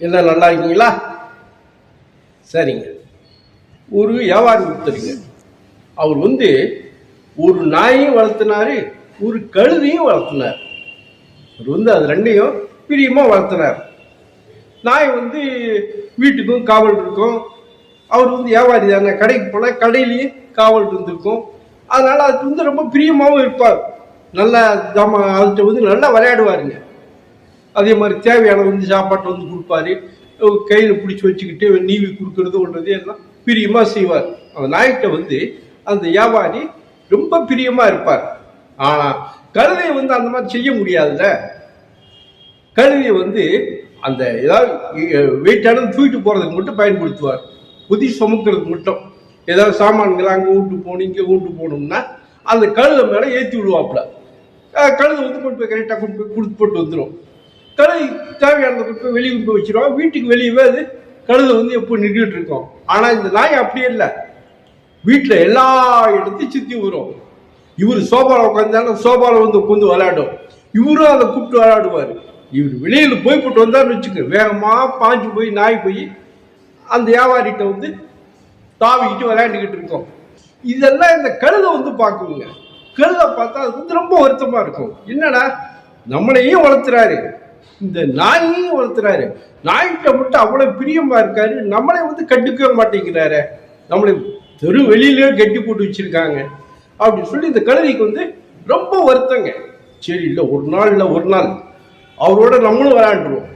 என்ன நல்லா இருக்கீங்களா சரிங்க. ஒரு வியாபாரி கொடுத்துருங்க. அவர் வந்து ஒரு நாயையும் வளர்த்தினாரு ஒரு கழுதையும் வளர்த்தினார். அவர் வந்து அது ரெண்டையும் பிரியமா வளர்த்தினார். நாய் வந்து வீட்டுக்கும் காவல் இருக்கும். அவர் வந்து வியாபாரி தானே கடைக்கு போனால் கடையிலேயே காவல் இருந்திருக்கும். அதனால அது வந்து ரொம்ப பிரியமாகவும் இருப்பார். நல்லா ஜாமா அதுகிட்ட வந்து நல்லா விளையாடுவாருங்க. அதே மாதிரி தேவையான வந்து சாப்பாட்டை வந்து கொடுப்பாரு. கையில் பிடிச்சி வச்சுக்கிட்டு நீவி கொடுக்கறது ஒன்றது எல்லாம் பிரியமாக செய்வார். அந்த நாய்கிட்ட வந்து அந்த வியாபாரி ரொம்ப பிரியமாக இருப்பார். ஆனால் கழுதையை வந்து அந்த மாதிரி செய்ய முடியாதுல்ல. கழுதையை வந்து அந்த ஏதாவது வெயிட்டானது தூக்கிட்டு போகிறதுக்கு மட்டும் பயன்படுத்துவார். புதி சுமக்கிறதுக்கு மட்டும். ஏதாவது சாமான்கள் அங்கே ஊட்டு போகணும் இங்கே ஊட்டு போகணும்னா அந்த கழுதை மேலே ஏற்றி விடுவாப்புல. அஹ் கழுதை வந்து கொண்டு போய் கரெக்டாக கொண்டு போய் கொடுத்து போட்டு வந்துடும் தலை தேவையானதை கொண்டு வெளியே கொண்டு போய் வச்சிருவோம் வீட்டுக்கு வெளியவே அது கழுதை வந்து எப்போ நின்றுட்டு இருக்கோம். ஆனால் இந்த நாய் அப்படியே இல்லை. வீட்டில் எல்லா இடத்தையும் சுற்றி வரும். இவர் சோபாவில் உட்காந்தாலும் சோபாவில் வந்து உட்காந்து விளையாடும். இவரும் அதை கூப்பிட்டு விளையாடுவார். இவர் வெளியில் போய் போட்டு வந்தார்னு வச்சுக்க வேகமாக பாஞ்சு போய் நாய் போய் அந்த வியாபாரிகிட்ட வந்து தாவிக்கிட்டு விளையாண்டுக்கிட்டு இருக்கோம். இதெல்லாம் இந்த கழுதை வந்து பார்க்குங்க. கழுதை பார்த்தா அது வந்து ரொம்ப வருத்தமாக இருக்கும். என்னடா? நம்மளையும் வளர்த்துறாரு. இந்த நாயையும் வளர்த்துறாரு. நாய்கிட்ட மட்டும் அவ்வளோ பிரியமா இருக்காரு. நம்மளை வந்து கண்டுக்கவே மாட்டேங்கிறாரு. நம்மளை தெரு வெளியிலேயே கட்டி போட்டு வச்சிருக்காங்க. அப்படின்னு சொல்லி இந்த கழுதைக்கு வந்து ரொம்ப வருத்தங்க. சரி இல்லை ஒரு நாள் இல்லை ஒரு நாள். அவரோட நம்மளும் விளையாண்டுருவோம்.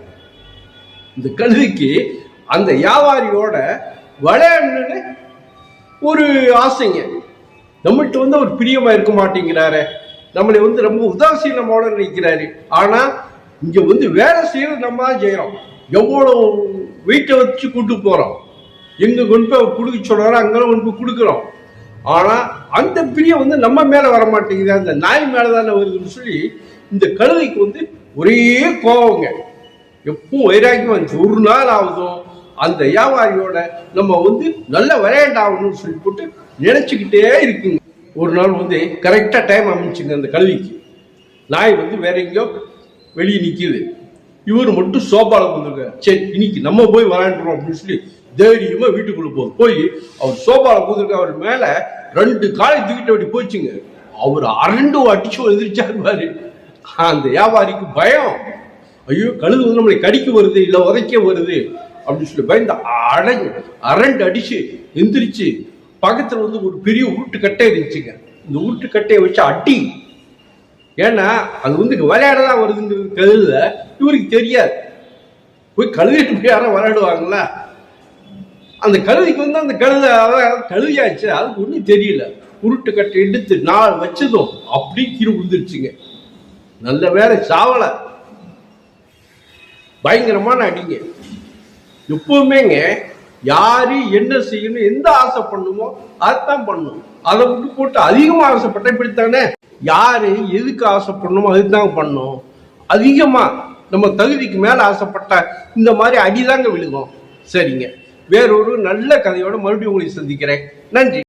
இந்த கழுதைக்கு அந்த வியாபாரியோட விளையாடணுன்னு ஒரு ஆசைங்க. நம்மள்கிட்ட வந்து அவர் பிரியமா இருக்க மாட்டேங்கிறாரு. நம்மளை வந்து ரொம்ப உதாசீனமோட நினைக்கிறாரு. ஆனா இங்க வந்து வேலை செய்யறது நம்ம தான் செய்யறோம். எவ்வளவு வெயிட்டை வச்சு கூட்டு போறோம். எங்க கொண்டு போய் கொடுக்க சொல்றாரோ அங்கே கொண்டு போய் கொடுக்குறோம். ஆனா அந்த பிரியம் வந்து நம்ம மேல வர மாட்டேங்குது அந்த நாய் மேலே தானே வருதுன்னு சொல்லி இந்த கழுதைக்கு வந்து ஒரே கோவங்க. எப்பவும் வைராக்கியம் வந்துச்சு. ஒரு நாள் ஆகுதும் அந்த வியாபாரியோட நம்ம வந்து நல்ல விளையாண்டாகணும்னு சொல்லி போட்டு நினைச்சுக்கிட்டே இருக்குங்க. ஒரு நாள் வந்து கரெக்டாக டைம் அமைச்சுங்க அந்த கல்விக்கு நாய் வந்து வேற எங்கேயோ வெளியே நிற்கிது இவர் மட்டும் சோபால வந்திருக்காரு சரி இன்னைக்கு நம்ம போய் விளையாண்டுறோம் அப்படின்னு சொல்லி தைரியமா வீட்டுக்குள்ள போகுது போய் அவர் சோபால கூந்திருக்க அவர் மேல ரெண்டு காலை தூக்கிட்டு அப்படி போச்சுங்க. அவர் அரண்டு அடிச்சு எதிர்ச்சாரு பாரு. அந்த வியாபாரிக்கு பயம். ஐயோ கழுது வந்து நம்மளை கடிக்க வருது இல்ல உதைக்க வருது அப்படின்னு சொல்லி பயந்து அடைஞ்சு அரண்டு அடிச்சு எந்திரிச்சு பக்கத்துல வந்து ஒரு பெரிய உருட்டு கட்டை இருந்துச்சுங்க. இந்த உருட்டு கட்டையை வச்சு அடி ஏன்னா அது வந்து விளையாட தான் வருதுங்கிறது கழுத இவருக்கு தெரியாது. போய் கழுதிட்டு போய் யாரும் விளையாடுவாங்களா? அந்த கழுதிக்கு வந்து அந்த கழுத கழுதியாச்சு அதுக்கு ஒன்றும் தெரியல. உருட்டு கட்டை எடுத்து நாள் வச்சதும் அப்படி கீழே விழுந்துருச்சுங்க. நல்ல வேலை சாவலை. பயங்கரமான அடிங்க. எப்பவுமேங்க யாரு என்ன செய்யணும் எந்த ஆசை பண்ணுமோ அதைத்தான் பண்ணணும். அதை விட்டு போட்டு அதிகமா ஆசைப்பட்ட இப்படித்தானே? யாரு எதுக்கு ஆசைப்படணுமோ அதுதான் பண்ணும் அதிகமா நம்ம தகுதிக்கு மேல ஆசைப்பட்ட இந்த மாதிரி அடிதாங்க விழுகும். சரிங்க. வேறொரு நல்ல கதையோட மறுபடியும் உங்களை சந்திக்கிறேன். நன்றி.